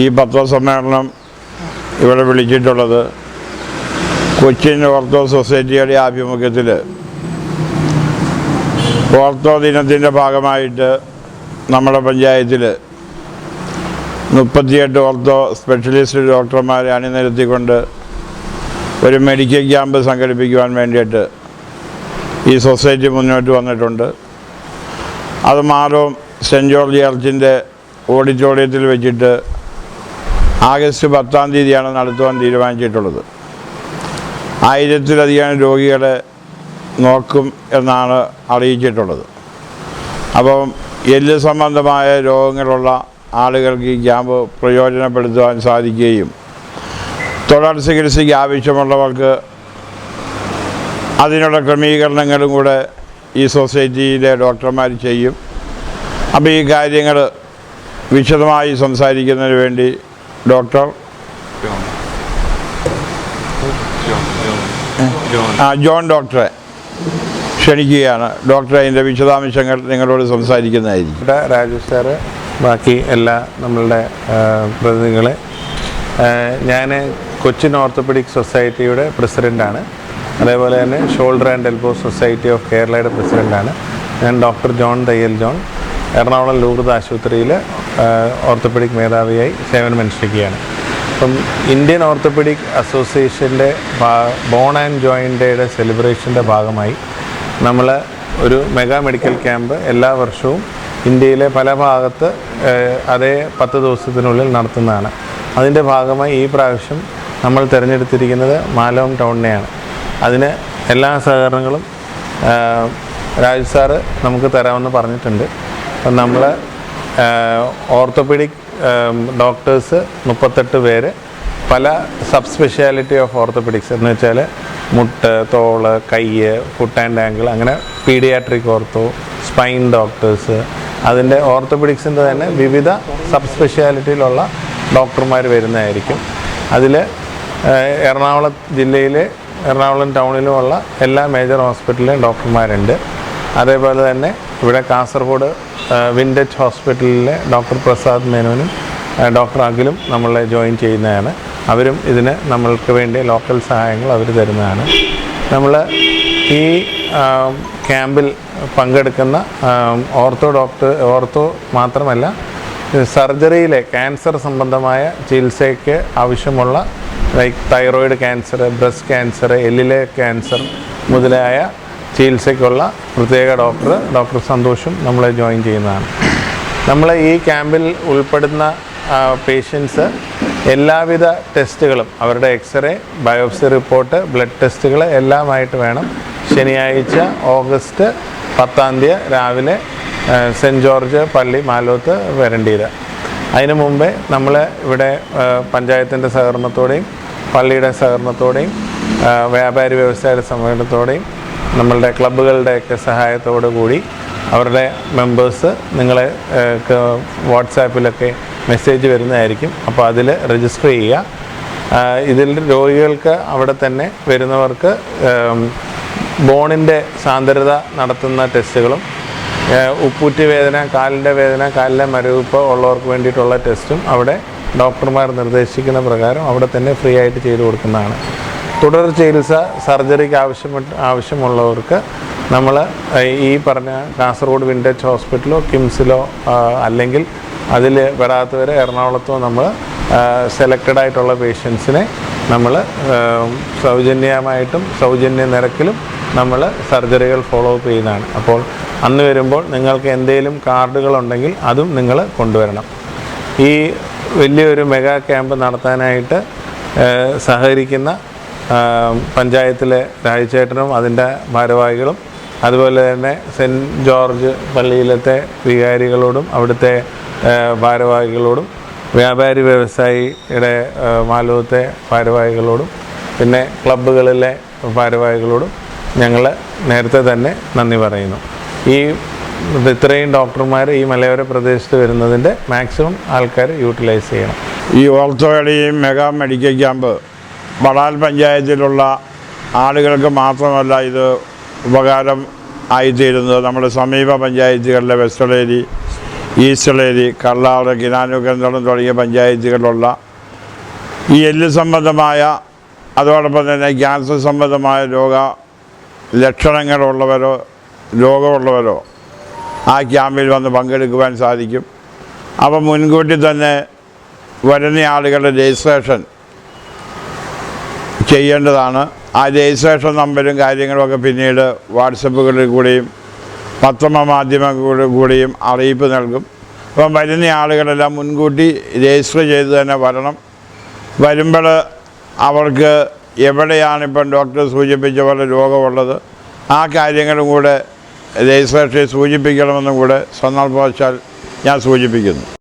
ഈ പത്രസമ്മേളനം ഇവിടെ വിളിച്ചിട്ടുള്ളത് കൊച്ചിൻ ഓർത്തോ സൊസൈറ്റിയുടെ ആഭിമുഖ്യത്തിൽ. ഓർത്തോ ദിനത്തിന്റെ ഭാഗമായിട്ട് നമ്മുടെ പഞ്ചായത്തിൽ മുപ്പത്തിയെട്ട് ഓർത്തോ സ്പെഷ്യലിസ്റ്റ് ഡോക്ടർമാരെ അണിനിരത്തിക്കൊണ്ട് ഒരു മെഡിക്കൽ ക്യാമ്പ് സംഘടിപ്പിക്കുവാൻ വേണ്ടിയിട്ട് ഈ സൊസൈറ്റി മുന്നോട്ട് വന്നിട്ടുണ്ട്. അത് മാറും സെന്റ് ജോർജ് ചർച്ചിന്റെ ഓഡിറ്റോറിയത്തിൽ വെച്ചിട്ട് ആഗസ്റ്റ് പത്താം തീയതിയാണ് നടത്തുവാൻ തീരുമാനിച്ചിട്ടുള്ളത്. ആയിരത്തിലധികം രോഗികളെ നോക്കും എന്നാണ് അറിയിച്ചിട്ടുള്ളത്. അപ്പം എല്ല് സംബന്ധമായ രോഗങ്ങളുള്ള ആളുകൾക്ക് ഈ ക്യാമ്പ് പ്രയോജനപ്പെടുത്തുവാൻ സാധിക്കുകയും തുടർ ചികിത്സയ്ക്ക് ആവശ്യമുള്ളവർക്ക് അതിനുള്ള ക്രമീകരണങ്ങളും കൂടെ ഈ സൊസൈറ്റിയിലെ ഡോക്ടർമാർ ചെയ്യും. അപ്പോൾ ഈ കാര്യങ്ങൾ വിശദമായി സംസാരിക്കുന്നതിന് വേണ്ടി ഡോക്ടർ ആ ജോൺ ഡോക്ടറെ ക്ഷണിക്കുകയാണ്. ഡോക്ടറെ അതിന്റെ വിശദാംശങ്ങൾ നിങ്ങളോട് സംസാരിക്കുന്നതായിരിക്കും. ഇവിടെ രാജു സാറ് ബാക്കി എല്ലാ നമ്മളുടെ പ്രതിനിധികളെ. ഞാൻ കൊച്ചിൻ ഓർത്തോപെഡിക് സൊസൈറ്റിയുടെ പ്രസിഡന്റാണ് അതേപോലെ തന്നെ shoulder and elbow society of കേരളയുടെ പ്രസിഡന്റാണ് ഞാൻ doctor John Thayyil John Ernakulam Lourdes ആശുപത്രിയിൽ ഓർത്തോപെഡിക് മേധാവിയായി സേവനമനുഷ്ഠിക്കുകയാണ് അപ്പം ഇന്ത്യൻ ഓർത്തോപെഡിക് അസോസിയേഷന്റെ ബോൺ ആൻഡ് ജോയിന്റ് ഡേയുടെ സെലിബ്രേഷന്റെ ഭാഗമായി നമ്മൾ ഒരു മെഗാ മെഡിക്കൽ ക്യാമ്പ് എല്ലാ വർഷവും ഇന്ത്യയിലെ പല ഭാഗത്ത് അതേ പത്ത് ദിവസത്തിനുള്ളിൽ നടത്തുന്നതാണ്. അതിന്റെ ഭാഗമായി ഈ പ്രാവശ്യം നമ്മൾ തിരഞ്ഞെടുത്തിരിക്കുന്നത് മാലോം ടൗണിനെയാണ്. അതിന് എല്ലാ സഹകരണങ്ങളും രാജു സാറ് നമുക്ക് തരാമെന്ന് പറഞ്ഞിട്ടുണ്ട്. അപ്പം നമ്മൾ ഓർത്തോപീഡിക് ഡോക്ടേഴ്സ് മുപ്പത്തെട്ട് പേര്. പല സബ് സ്പെഷ്യാലിറ്റി ഓഫ് ഓർത്തോപീഡിക്സ് എന്ന് വെച്ചാൽ മുട്ട് തോൾ കൈ ഫുട്ട് ആൻഡ് ആങ്കിൾ അങ്ങനെ പീഡിയാട്രിക് ഓർത്തോ സ്പൈൻ ഡോക്ടേഴ്സ് അതിന്റെ ഓർത്തോപീഡിക്സിന്റെ തന്നെ വിവിധ സബ് സ്പെഷ്യാലിറ്റിയിലുള്ള ഡോക്ടർമാർ വരുന്നതായിരിക്കും അതിൽ എറണാകുളം ജില്ലയിലെ എറണാകുളം ടൗണിലുമുള്ള എല്ലാ മേജർ ഹോസ്പിറ്റലിലും ഡോക്ടർമാരുണ്ട് അതേപോലെ തന്നെ ഇവിടെ കാസർഗോഡ് വിൻഡേജ് ഹോസ്പിറ്റലിലെ ഡോക്ടർ പ്രസാദ് മേനോനും ഡോക്ടർ അഖിലും നമ്മളെ ജോയിൻ ചെയ്യുന്നതാണ്. അവരും ഇതിന് നമ്മൾക്ക് വേണ്ടി ലോക്കൽ സഹായങ്ങൾ അവർ തരുന്നതാണ്. നമ്മൾ ഈ ക്യാമ്പിൽ പങ്കെടുക്കുന്ന ഓർത്തോ ഡോക്ടർ ഓർത്തോ മാത്രമല്ല സർജറിയിലെ ക്യാൻസർ സംബന്ധമായ ചികിത്സയ്ക്ക് ആവശ്യമുള്ള like thyroid cancer breast cancer എല്ലിലെ cancer മുതലായ ചികിത്സയ്ക്കുള്ള പ്രത്യേക ഡോക്ടർ ഡോക്ടർ സന്തോഷും നമ്മളെ ജോയിൻ ചെയ്യുന്നതാണ്. നമ്മൾ ഈ ക്യാമ്പിൽ ഉൾപ്പെടുന്ന പേഷ്യൻസ് എല്ലാവിധ ടെസ്റ്റുകളും അവരുടെ എക്സ്റേ ബയോപ്സി റിപ്പോർട്ട് ബ്ലഡ് ടെസ്റ്റുകൾ എല്ലാമായിട്ട് വേണം. ശനിയാഴ്ച ഓഗസ്റ്റ് പത്താം തീയതി രാവിലെ സെന്റ് ജോർജ് പള്ളി മാലോത്ത് വരേണ്ടിയത് അതിനു മുമ്പേ നമ്മൾ ഇവിടെ പഞ്ചായത്തിന്റെ സഹകരണത്തോടെയും പള്ളിയുടെ സഹകരണത്തോടെയും വ്യാപാരി വ്യവസായ സഹകരണത്തോടെയും നമ്മളുടെ ക്ലബ്ബുകളുടെയൊക്കെ സഹായത്തോടു കൂടി അവരുടെ മെമ്പേഴ്സ് നിങ്ങളെ വാട്സാപ്പിലൊക്കെ മെസ്സേജ് വരുന്നതായിരിക്കും. അപ്പോൾ അതിൽ രജിസ്റ്റർ ചെയ്യുക. ഇതിൽ രോഗികൾക്ക് അവിടെ തന്നെ വരുന്നവർക്ക് ബോണിന്റെ സാന്ദ്രത നടത്തുന്ന ടെസ്റ്റുകളും ഉപ്പൂറ്റി വേദന കാലിന്റെ വേദന കാലിലെ മരവിപ്പ് ഉള്ളവർക്ക് വേണ്ടിയിട്ടുള്ള ടെസ്റ്റും അവിടെ ഡോക്ടർമാർ നിർദ്ദേശിക്കുന്ന പ്രകാരം അവിടെ തന്നെ ഫ്രീ ആയിട്ട് ചെയ്തു കൊടുക്കുന്നതാണ്. തുടർ ചികിത്സ സർജറിക്ക് ആവശ്യപ്പെട്ട് ആവശ്യമുള്ളവർക്ക് നമ്മൾ ഈ പറഞ്ഞ കാസർഗോഡ് വിന്റേജ് ഹോസ്പിറ്റലോ കിംസിലോ അല്ലെങ്കിൽ അതിൽ വരാത്തവരെ എറണാകുളത്തോ നമ്മൾ സെലക്റ്റഡ് ആയിട്ടുള്ള പേഷ്യൻസിനെ നമ്മൾ സൗജന്യമായിട്ടും സൗജന്യ നിരക്കിലും നമ്മൾ സർജറികൾ ഫോളോ അപ്പ് ചെയ്യുന്നതാണ്. അപ്പോൾ അന്ന് വരുമ്പോൾ നിങ്ങൾക്ക് എന്തെങ്കിലും കാർഡുകളുണ്ടെങ്കിൽ അതും നിങ്ങൾ കൊണ്ടുവരണം. ഈ വലിയൊരു മെഗാ ക്യാമ്പ് നടത്താനായിട്ട് സഹകരിക്കുന്ന പഞ്ചായത്തിലെ രാജചേട്ടനും അതിന്റെ ഭാരവാഹികളും അതുപോലെ തന്നെ സെന്റ് ജോർജ് പള്ളിയിലത്തെ വികാരികളോടും അവിടുത്തെ ഭാരവാഹികളോടും വ്യാപാരി വ്യവസായിയുടെ മാലൂത്തെ ഭാരവാഹികളോടും പിന്നെ ക്ലബ്ബുകളിലെ ഭാരവാഹികളോടും ഞങ്ങൾ നേരത്തെ തന്നെ നന്ദി പറയുന്നു. ഈ ഇത്രയും ഡോക്ടർമാർ ഈ മലയോര പ്രദേശത്ത് വരുന്നതിന്റെ മാക്സിമം ആൾക്കാർ യൂട്ടിലൈസ് ചെയ്യണം. ഈ ഓർത്തോയുടെയും മെഗാ മെഡിക്കൽ ക്യാമ്പ് ബടാൽ പഞ്ചായത്തിലുള്ള ആളുകൾക്ക് മാത്രമല്ല ഇത് ഉപകാരം ആയിത്തീരുന്നത്. നമ്മുടെ സമീപ പഞ്ചായത്തുകളിലെ വെസ്റ്റളേരി ഈസ്റ്റളേരി കള്ളാറ് കിനാനുകന്തളം തുടങ്ങിയ പഞ്ചായത്തുകളിലുള്ള ഈ എല്ല് സംബന്ധമായ അതോടൊപ്പം തന്നെ ക്യാൻസർ സംബന്ധമായ രോഗ ലക്ഷണങ്ങളുള്ളവരോ രോഗമുള്ളവരോ ആ ക്യാമ്പിൽ വന്ന് പങ്കെടുക്കുവാൻ സാധിക്കും. അപ്പം മുൻകൂട്ടി തന്നെ വരുന്ന ആളുകളുടെ രജിസ്ട്രേഷൻ ചെയ്യേണ്ടതാണ്. ആ രജിസ്ട്രേഷൻ നമ്പരും കാര്യങ്ങളുമൊക്കെ പിന്നീട് വാട്സപ്പുകളിൽ കൂടിയും പത്രമ മാധ്യമങ്ങളിൽ കൂടിയും അറിയിപ്പ് നൽകും. അപ്പം വരുന്ന ആളുകളെല്ലാം മുൻകൂട്ടി രജിസ്റ്റർ ചെയ്ത് തന്നെ വരണം. വരുമ്പോൾ അവർക്ക് എവിടെയാണിപ്പം ഡോക്ടർ സൂചിപ്പിച്ച പോലെ രോഗമുള്ളത് ആ കാര്യങ്ങളും കൂടെ രജിസ്ട്രേഷനിൽ സൂചിപ്പിക്കണമെന്നും കൂടെ സന്ദർഭവശാൽ ഞാൻ സൂചിപ്പിക്കുന്നു.